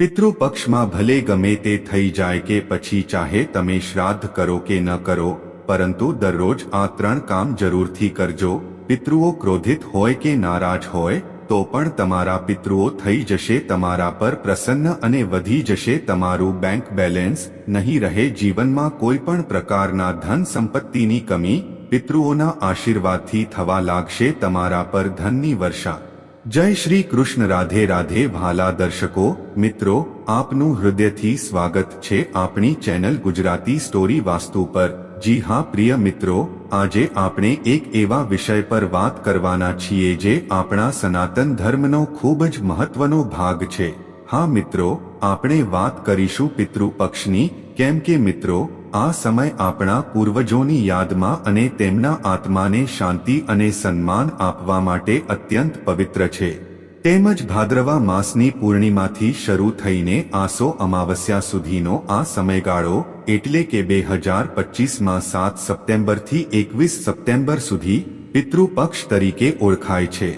પિતૃપક્ષમાં ભલે ગમે તે થઈ જાય કે પછી ચાહે તમે શ્રાદ્ધ કરો કે ન કરો, પરંતુ દરરોજ આ ત્રણ કામ જરૂરથી કરજો, પિતૃઓ ક્રોધિત હોય કે નારાજ હોય, તો પણ તમારા પિતૃઓ થઈ જશે, તમારા પર પ્રસન્ન અને વધી જશે, તમારું બેંક બેલેન્સ નહીં રહે, જીવનમાં કોઈ પણ પ્રકારના ધન સંપત્તિની કમી પિતૃઓના આશીર્વાદથી થવા લાગશે, તમારા પર ધનની વર્ષા. જય શ્રી કૃષ્ણ રાધે રાધે ભાલા દર્શકો, મિત્રો, આપનું હૃદયથી સ્વાગત છે આપણી ચેનલ ગુજરાતી સ્ટોરી વાસ્તુ પર. જી હા, પ્રિય મિત્રો, આજે આપણે એક એવા વિષય પર વાત કરવાના છીએ જે આપણા સનાતન ધર્મનો ખૂબ જ મહત્વનો ભાગ છે. હા, મિત્રો, આપણે વાત કરીશું પિતૃ પક્ષની કેમ કે મિત્રો, આ સમય આપણા પૂર્વજોની યાદમાં અને તેમના આત્માને શાંતિ અને સન્માન આપવા માટે અત્યંત પવિત્ર છે. તેમજ ભાદ્રવા માસની પૂર્ણિમાથી શરૂ થઈને આસો અમાવસ્યા સુધીનો આ સમયગાળો, એટલે કે બે હજાર પચીસમાં સાત સપ્ટેમ્બરથી એકવીસ સપ્ટેમ્બર સુધી પિતૃપક્ષ તરીકે ઓળખાય છે.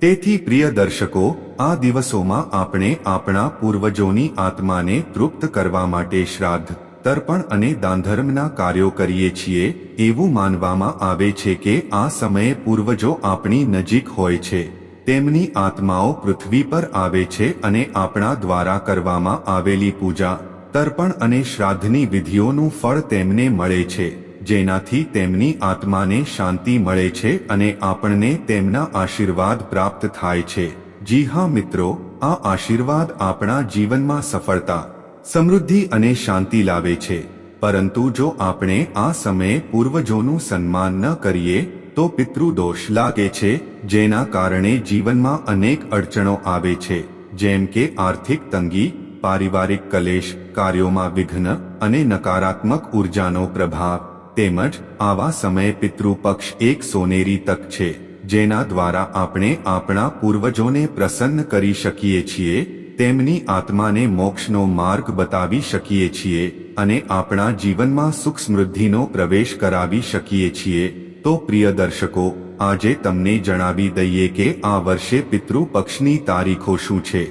તેથી પ્રિય દર્શકો, આ દિવસોમાં આપણે આપણા પૂર્વજોની આત્માને તૃપ્ત કરવા માટે શ્રાદ્ધ, તર્પણ અને દાનધર્મના કાર્યો કરીએ છીએ, એવું માનવામાં આવે છે કે આ સમયે પૂર્વજો આપણી નજીક હોય છે. તેમની આત્માઓ પૃથ્વી પર આવે છે અને આપણા દ્વારા કરવામાં આવેલી પૂજા, તર્પણ અને શ્રાદ્ધની વિધિઓનું ફળ તેમને મળે છે. જેનાથી તેમની આત્માને શાંતિ મળે છે અને આપણને તેમના આશીર્વાદ પ્રાપ્ત થાય છે. જી હા મિત્રો, આ આશીર્વાદ આપણા જીવનમાં સફળતા, સમૃદ્ધિ અને શાંતિ લાવે છે. પરંતુ જો આપણે આ સમયે પૂર્વજોનું સન્માન ન કરીએ, તો પિતૃદોષ લાગે છે, જેના કારણે જીવનમાં અનેક અડચણો આવે છે. જેમ કે આર્થિક તંગી, પારિવારિક કલેશ, કાર્યોમાં વિઘ્ન અને નકારાત્મક ઉર્જાનો પ્રભાવ તેમજ આવા સમયે પિતૃપક્ષ એક સોનેરી તક છે, જેના દ્વારા આપણે આપણા પૂર્વજોને પ્રસન્ન કરી શકીએ છીએ, તેમની આત્માને મોક્ષનો માર્ગ બતાવી શકીએ છીએ, અને આપણા જીવનમાં સુખ સમૃદ્ધિનો પ્રવેશ કરાવી શકીએ છીએ, તો પ્રિય દર્શકો, આજે તમને જણાવી દઈએ કે આ વર્ષે પિતૃપક્ષની તારીખો શું છે?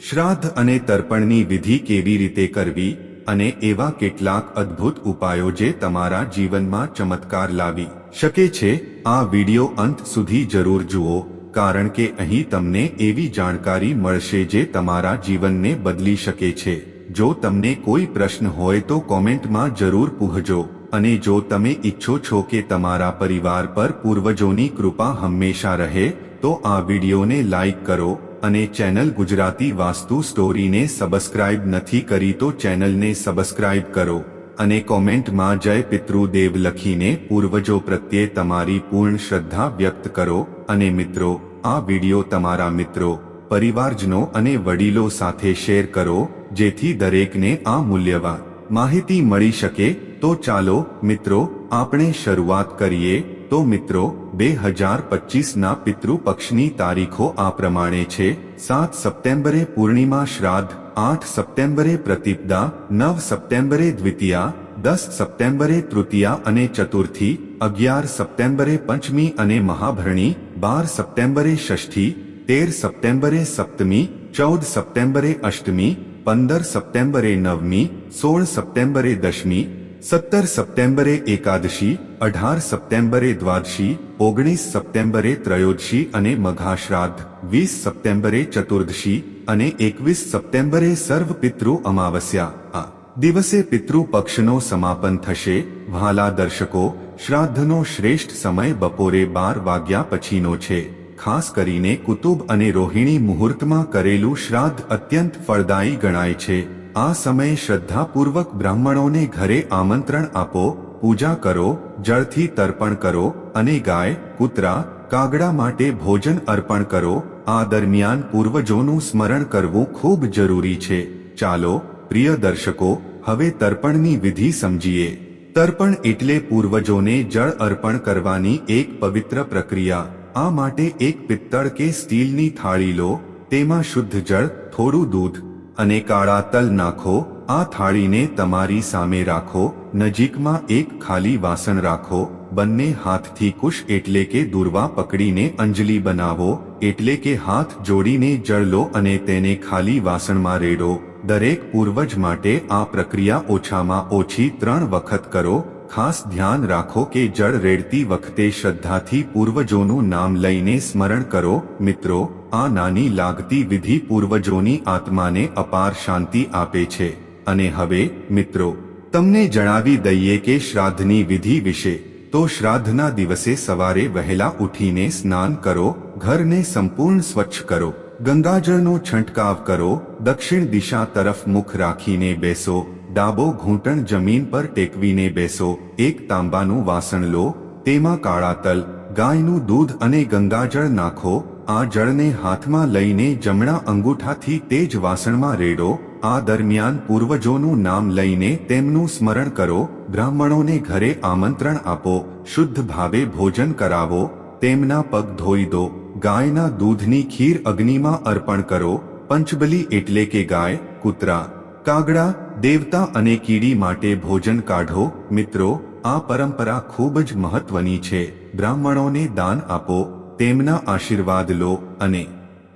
શ્રાદ્ધ અને તર્પણની વિધિ કેવી રીતે કરવી? અને એવા કેટલાક અદ્ભુત ઉપાયો જે તમારા જીવનમાં ચમત્કાર લાવી શકે છે, આ વિડિયો અંત સુધી જરૂર જુઓ, કારણ કે અહીં તમને એવી જાણકારી મળશે જે તમારા જીવનને બદલી શકે છે. જો તમને કોઈ પ્રશ્ન હોય તો કોમેન્ટમાં જરૂર પૂછજો, અને જો તમે ઈચ્છો છો કે તમારા પરિવાર પર પૂર્વજોની કૃપા હંમેશા રહે, તો આ વિડીયોને લાઈક કરો અને ચેનલ ગુજરાતી વાસ્તુ સ્ટોરીને સબસ્ક્રાઇબ નથી કરી તો ચેનલને સબસ્ક્રાઇબ કરો અને કોમેન્ટમાં જય પિતૃદેવ લખીને પૂર્વજો પ્રત્યે તમારી પૂર્ણ શ્રદ્ધા વ્યક્ત કરો અને મિત્રો, આ વિડિયો તમારા મિત્રો, પરિવારજનો અને વડીલો સાથે શેર કરો, જેથી દરેકને આ મૂલ્યવાન માહિતી મળી શકે. તો ચાલો મિત્રો, આપણે શરૂઆત કરીએ. તો મિત્રો બે હજાર પચીસના પિતૃપક્ષની તારીખો આ પ્રમાણે છે. સાત સપ્ટેમ્બરે પૂર્ણિમા શ્રાદ્ધ, આઠ સપ્ટેમ્બરે પ્રતિપદા, નવ સપ્ટેમ્બરે દ્વિતીયા, દસ સપ્ટેમ્બરે તૃતીયા અને ચતુર્થી, અગિયાર સપ્ટેમ્બરે પંચમી અને મહાભરણી, બાર સપ્ટેમ્બરે ષષ્ઠી, તેર સપ્ટેમ્બરે સપ્તમી, ચૌદ સપ્ટેમ્બરે અષ્ટમી, પંદર સપ્ટેમ્બરે નવમી, સોળ સપ્ટેમ્બરે દશમી, સત્તર સપ્ટેમ્બરે એકાદશી અઢાર સપ્ટેમ્બરે દ્વાદશી, ઓગણીસ સપ્ટેમ્બરે ત્રયોદશી અને મઘાશ્રાદ્ધ, વીસ સપ્ટેમ્બરે ચતુર્દશી અને એકવીસ સપ્ટેમ્બરે સર્વ પિતૃ અમાવસ્યા. આ દિવસે પિતૃ પક્ષનો સમાપન થશે. વહાલા દર્શકો, શ્રાદ્ધનો શ્રેષ્ઠ સમય બપોરે બાર વાગ્યા પછીનો છે. ખાસ કરીને કુતુબ અને રોહિણી મુહૂર્તમાં કરેલું શ્રાદ્ધ અત્યંત ફળદાયી ગણાય છે. આ સમયે શ્રદ્ધાપૂર્વક બ્રાહ્મણોને ઘરે આમંત્રણ આપો. પૂજા કરો, જળથી તર્પણ કરો અને ગાય, કૂતરા, કાગડા માટે ભોજન અર્પણ કરો. આ દરમિયાન પૂર્વજોનું સ્મરણ કરવું ખૂબ જરૂરી છે. ચાલો, પ્રિય દર્શકો, હવે તર્પણની વિધિ સમજીએ. તર્પણ એટલે પૂર્વજોને જળ અર્પણ કરવાની એક પવિત્ર પ્રક્રિયા. આ માટે એક પિત્તળ કે સ્ટીલની થાળી લો, તેમાં શુદ્ધ જળ, થોડું દૂધ અને કાળા તલ નાખો. આ થાળીને તમારી સામે રાખો. નજીકમાં એક ખાલી વાસણ રાખો, બંને હાથથી કુશ એટલે કે દુર્વા પકડીને અંજલિ બનાવો, એટલે કે હાથ જોડીને જળ લો અને તેને ખાલી વાસણમાં રેડો. દરેક પૂર્વજ માટે આ પ્રક્રિયા ઓછામાં ઓછી ત્રણ વખત કરો. ખાસ ધ્યાન રાખો કે જળ રેડતી વખતે શ્રદ્ધાથી પૂર્વજોનું નામ લઈને સ્મરણ કરો. મિત્રો, આ નાની લાગતી વિધિ પૂર્વજોની આત્માને અપાર શાંતિ આપે છે. અને હવે, મિત્રો તમને જણાવી દઈએ કે શ્રાદ્ધની વિધિ વિશે, તો શ્રાદ્ધના દિવસે સવારે વહેલા ઉઠીને સ્નાન કરો, ઘરને સંપૂર્ણ સ્વચ્છ કરો, ગંગાજળનો છંટકાવ કરો, દક્ષિણ દિશા તરફ મુખ રાખીને બેસો, ડાબો ઘૂંટણ જમીન પર ટેકવીને બેસો, એક તાંબાનું વાસણ લો, તેમાં કાળા તલ, ગાયનું દૂધ અને ગંગાજળ નાખો, આ જળને હાથમાં લઈને જમણા અંગૂઠાથી તે જ વાસણમાં રેડો આ દરમિયાન પૂર્વજોનું નામ લઈને તેમનું સ્મરણ કરો, બ્રાહ્મણોને ઘરે આમંત્રણ આપો, શુદ્ધ ભાવે ભોજન કરાવો, તેમના પગ ધોઈ દો, ગાયના દૂધની ખીર અગ્નિમાં અર્પણ કરો, પંચબલી એટલે કે ગાય, કૂતરા, કાગડા, દેવતા અને કીડી માટે ભોજન કાઢો, મિત્રો, આ પરંપરા ખૂબ જ મહત્વની છે, બ્રાહ્મણોને દાન આપો, તેમના આશીર્વાદ લો અને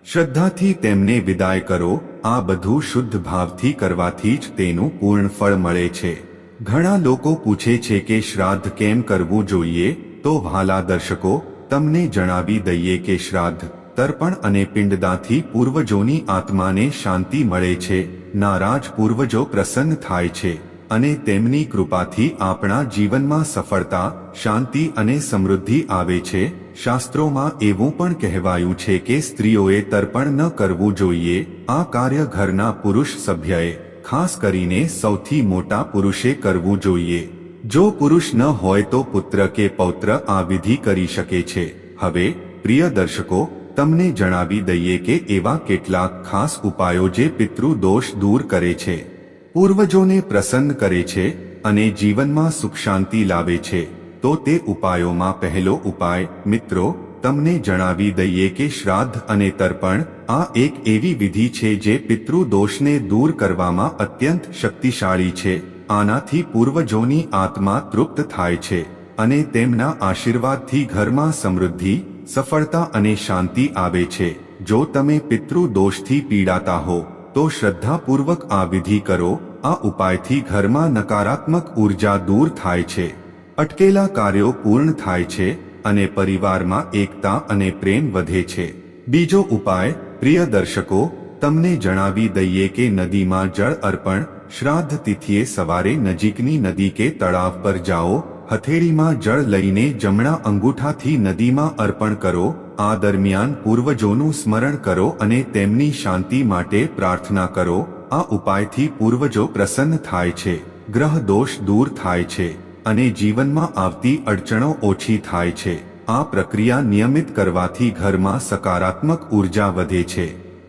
શ્રદ્ધાથી તેમને વિદાય કરો આ બધું શુદ્ધ ભાવથી કરવાથી જ તેનું પૂર્ણ ફળ મળે છે. ઘણા લોકો પૂછે છે કે શ્રાદ્ધ કેમ કરવું જોઈએ? તો ભાલા દર્શકો, તમને જણાવી દઈએ કે શ્રાદ્ધ, તર્પણ અને પિંડદાથી પૂર્વજોની આત્માને શાંતિ મળે છે. નારાજ પૂર્વજો પ્રસન્ન થાય છે. અને તેમની કૃપાથી આપણા જીવનમાં સફળતા, શાંતિ અને સમૃદ્ધિ આવે છે. શાસ્ત્રોમાં એવું પણ કહેવાયું છે કે સ્ત્રીઓએ તર્પણ ન કરવું જોઈએ. આ કાર્ય ઘરના પુરુષ સભ્યએ, ખાસ કરીને સૌથી મોટા પુરુષે કરવું જોઈએ. જો પુરુષ ન હોય તો પુત્ર કે પૌત્ર આ વિધિ કરી શકે છે. હવે, પ્રિય દર્શકો, તમને જણાવી દઈએ કે એવા કેટલાક ખાસ ઉપાયો જે પિતૃ દોષ દૂર કરે છે. પૂર્વજોને પ્રસન્ન કરે છે અને જીવનમાં સુખ શાંતિ લાવે છે, તો તે ઉપાયોમાં પહેલો ઉપાય, મિત્રો, તમને જણાવી દઈએ કે શ્રાદ્ધ અને તર્પણ આ એક એવી વિધિ છે જે પિતૃદોષને દૂર કરવામાં અત્યંત શક્તિશાળી છે, આનાથી પૂર્વજોની આત્મા તૃપ્ત થાય છે અને તેમના આશીર્વાદથી ઘરમાં સમૃદ્ધિ, સફળતા અને શાંતિ આવે છે. જો તમે પિતૃદોષથી પીડાતા હો તો શ્રદ્ધાપૂર્વક આ વિધિ કરો. આ ઉપાયથી ઘરમાં નકારાત્મક ઊર્જા દૂર થાય છે. અટકેલા કાર્યો પૂર્ણ થાય છે અને પરિવારમાં એકતા અને પ્રેમ વધે છે. બીજો ઉપાય, પ્રિય દર્શકો, તમને જણાવી દઈએ કે નદીમાં જળ અર્પણ, શ્રાદ્ધ તિથિએ સવારે નજીકની નદી કે તળાવ પર જાઓ, હથેળીમાં જળ લઈને જમણા અંગૂઠાથી નદીમાં અર્પણ કરો આ દરમિયાન પૂર્વજોનું સ્મરણ કરો અને તેમની શાંતિ માટે પ્રાર્થના કરો. આ ઉપાયથી પૂર્વજો પ્રસન્ન થાય છે, ગ્રહ દોષ દૂર થાય છે, અને જીવનમાં આવતી અડચણો ઓછી થાય છે. આ પ્રક્રિયા નિયમિત કરવાથી ઘરમાં સકારાત્મક ઊર્જા વધે છે,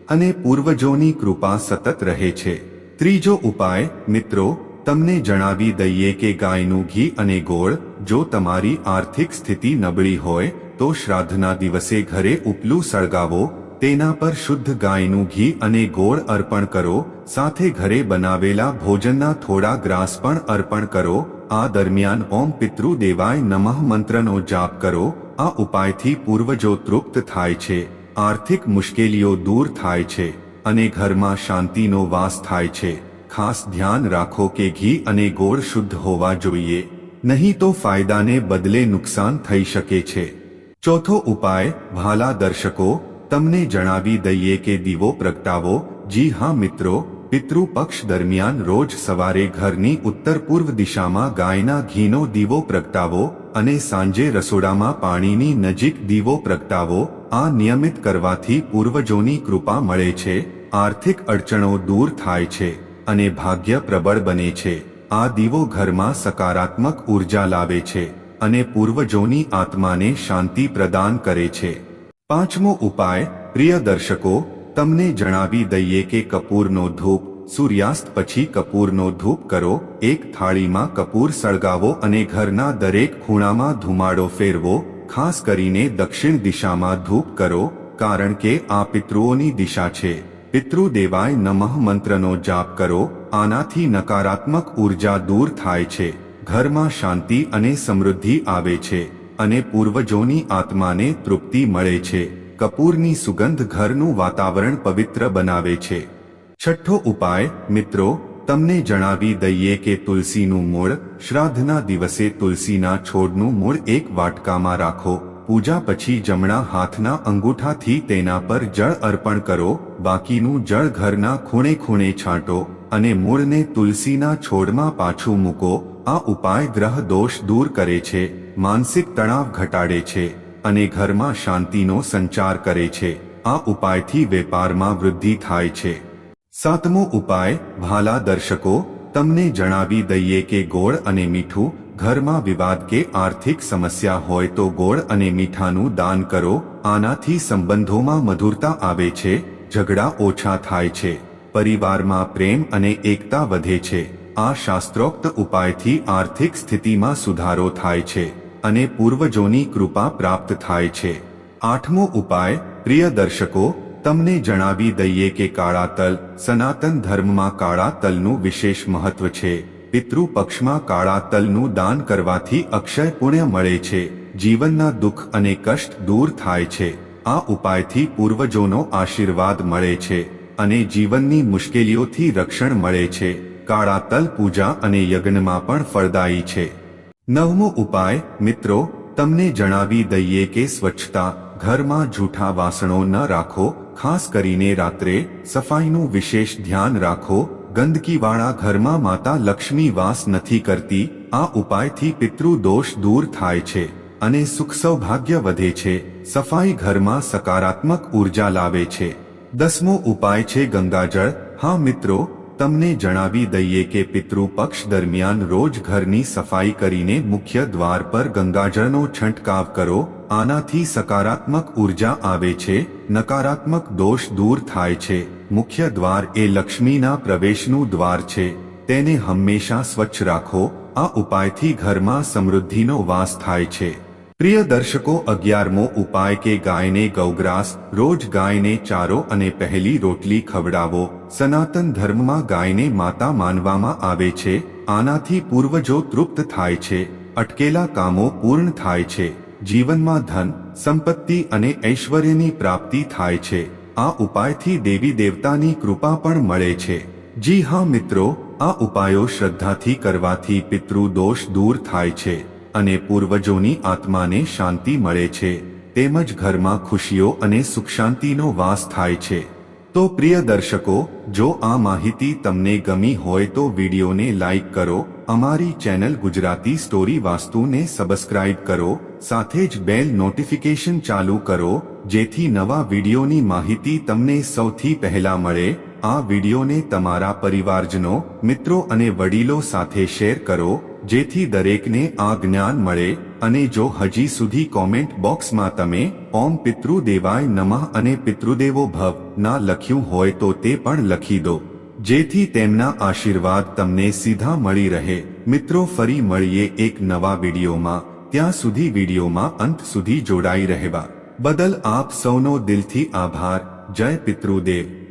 અને પૂર્વજોની કૃપા સતત રહે છે. ત્રીજો ઉપાય, મિત્રો, તમને જણાવી દઈએ કે ગાયનું ઘી અને ગોળ જો તમારી આર્થિક સ્થિતિ નબળી હોય, તો શ્રાદ્ધના દિવસે ઘરે ઉપલું સળગાવો, તેના પર શુદ્ધ ગાયનું ઘી અને ગોળ અર્પણ કરો, સાથે ઘરે બનાવેલા ભોજનના થોડા ગ્રાસ પણ અર્પણ કરો, આ દરમિયાન ઓમ પિતૃ દેવાય નમઃ મંત્રનો જાપ કરો, આ ઉપાયથી પૂર્વજો તૃપ્ત થાય છે, આર્થિક મુશ્કેલીઓ દૂર થાય છે, અને ઘરમાં શાંતિનો વાસ થાય છે. ખાસ ધ્યાન રાખો કે ઘી અને ગોળ શુદ્ધ હોવા જોઈએ. નહીં તો ફાયદાને બદલે નુકસાન થઈ શકે છે. ચોથો ઉપાય ભાલા દર્શકો, તમને જણાવી દઈએ કે દીવો પ્રગટાવો. જી હા મિત્રો, પિતૃપક્ષ દરમિયાન રોજ સવારે ઘરની ઉત્તર પૂર્વ દિશામાં ગાયના ઘીનો દીવો પ્રગટાવો અને સાંજે રસોડામાં પાણીની નજીક દીવો પ્રગટાવો. આ નિયમિત કરવાથી પૂર્વજોની કૃપા મળે છે, આર્થિક અડચણો દૂર થાય છે અને ભાગ્ય પ્રબળ બને છે. આ દીવો ઘરમાં સકારાત્મક ઊર્જા લાવે છે અને પૂર્વજોની આત્માને શાંતિ પ્રદાન કરે છે. પાંચમો ઉપાય, પ્રિય દર્શકો, તમને જણાવી દઈએ કે કપૂરનો ધૂપ, સૂર્યાસ્ત પછી કપૂરનો ધૂપ કરો, એક થાળીમાં કપૂર સળગાવો અને ઘરના દરેક ખૂણામાં ધુમાડો ફેરવો, ખાસ કરીને દક્ષિણ દિશામાં ધૂપ કરો, કારણ કે આ પિતૃઓની દિશા છે. પિતૃદેવાય નમઃ મંત્રનો જાપ કરો, આનાથી નકારાત્મક ઊર્જા દૂર થાય છે, ઘરમાં શાંતિ અને સમૃદ્ધિ આવે છે, અને પૂર્વજોની આત્માને તૃપ્તિ મળે છે, કપૂરની સુગંધ ઘરનું વાતાવરણ પવિત્ર બનાવે છે. છઠ્ઠો ઉપાય, મિત્રો, તમને જણાવી દઈએ કે તુલસીનું મૂળ, શ્રાદ્ધના દિવસે તુલસીના છોડનું મૂળ એક વાટકામાં રાખો. પૂજા પછી જમણા હાથના અંગૂઠાથી તેના પર જળ અર્પણ કરો, બાકીનું જળ ઘરના ખૂણે ખૂણે છાંટો અને મૂળને તુલસીના છોડમાં પાછું મૂકો. આ ઉપાય ગ્રહ દોષ દૂર કરે છે, માનસિક તણાવ ઘટાડે છે અને ઘરમાં શાંતિનો સંચાર કરે છે. આ ઉપાયથી વેપારમાં વૃદ્ધિ થાય છે. સાતમો ઉપાય, ભાલા દર્શકો, તમને જણાવી દઈએ કે ગોળ અને મીઠું ઘરમાં વિવાદ કે આર્થિક સમસ્યા હોય તો ગોળ અને મીઠાનું દાન કરો, આનાથી સંબંધોમાં મધુરતા આવે છે, ઝઘડા ઓછા થાય છે, પરિવારમાં પ્રેમ અને એકતા વધે છે, આ શાસ્ત્રોક્ત ઉપાયથી આર્થિક સ્થિતિમાં સુધારો થાય છે અને પૂર્વજોની કૃપા પ્રાપ્ત થાય છે. આઠમો ઉપાય, પ્રિય દર્શકો, તમને જણાવી દઈએ કે કાળા તલ, સનાતન ધર્મમાં કાળા તલનું વિશેષ મહત્વ છે. પિતૃ પક્ષમાં કાળા તલનું દાન કરવાથી અક્ષય પુણ્ય મળે છે, જીવનના દુઃખ અને કષ્ટ દૂર થાય છે. આ ઉપાયથી પૂર્વજોનો આશીર્વાદ મળે છે અને જીવનની મુશ્કેલીઓથી રક્ષણ મળે છે. કાળા તલ પૂજા અને યજ્ઞમાં પણ ફળદાયી છે. નવમો ઉપાય, મિત્રો, તમને જણાવી દઈએ કે સ્વચ્છતા, ઘરમાં જૂઠા વાસણો ન રાખો, ખાસ કરીને રાત્રે સફાઈનું વિશેષ ધ્યાન રાખો ગંદકીવાળા ઘરમાં માતા લક્ષ્મી વાસ નથી કરતી, આ ઉપાયથી પિતૃદોષ દૂર થાય છે અને સુખ સૌભાગ્ય વધે છે. સફાઈ ઘરમાં સકારાત્મક ઊર્જા લાવે છે. દસમો ઉપાય છે ગંગાજળ. હા મિત્રો તમને જણાવી દઈએ કે પિતૃપક્ષ દરમિયાન રોજ ઘરની સફાઈ કરીને મુખ્ય દ્વાર પર ગંગાજળનો છંટકાવ કરો, આનાથી સકારાત્મક ઊર્જા આવે છે, નકારાત્મક દોષ દૂર થાય છે. મુખ્ય દ્વાર એ લક્ષ્મીના પ્રવેશનું દ્વાર છે. તેને હંમેશા સ્વચ્છ રાખો, આ ઉપાયથી ઘરમાં સમૃદ્ધિનો વાસ થાય છે. પ્રિય દર્શકો, અગિયારમો ઉપાય કે ગાયને ગૌગ્રાસ, રોજ ગાયને ચારો અને પહેલી રોટલી ખવડાવો. સનાતન ધર્મમાં ગાયને માતા માનવામાં આવે છે, આનાથી પૂર્વજો તૃપ્ત થાય છે, અટકેલા કામો પૂર્ણ થાય છે, જીવનમાં ધન, સંપત્તિ અને ઐશ્વર્યની પ્રાપ્તિ થાય છે. આ ઉપાયથી દેવી દેવતાની કૃપા પણ મળે છે. જી હા મિત્રો, આ ઉપાયો શ્રદ્ધાથી કરવાથી પિતૃ દોષ દૂર થાય છે. અને પૂર્વજોની આત્માને શાંતિ મળે છે, તેમજ ઘરમાં ખુશીઓ અને સુખ શાંતિનો વાસ થાય છે. તો પ્રિય દર્શકો, જો આ માહિતી તમને ગમી હોય તો વિડીયોને લાઈક કરો, અમારી ચેનલ ગુજરાતી સ્ટોરી વાસ્તુને સબસ્ક્રાઇબ કરો, સાથે જ બેલ નોટિફિકેશન ચાલુ કરો, જેથી નવા વિડીયોની માહિતી તમને સૌથી પહેલા મળે. આ વિડીયોને તમારા પરિવારજનો, મિત્રો અને વડીલો સાથે શેર કરો જેથી દરેકને આ જ્ઞાન મળે અને જો હજી સુધી કોમેન્ટ બોક્સમાં તમે, ઓમ પિતૃદેવાય નમઃ અને પિતૃદેવો ભવ, ના લખ્યું હોય તો તે પણ લખી દો. જેથી તેમના આશીર્વાદ તમને સીધા મળી રહે. મિત્રો, ફરી મળીએ એક નવા વિડીયોમાં. ત્યાં સુધી વિડીયોમાં અંત સુધી જોડાઈ રહેવા. બદલ આપ સૌનો દિલથી આભાર. જય પિતૃદેવ.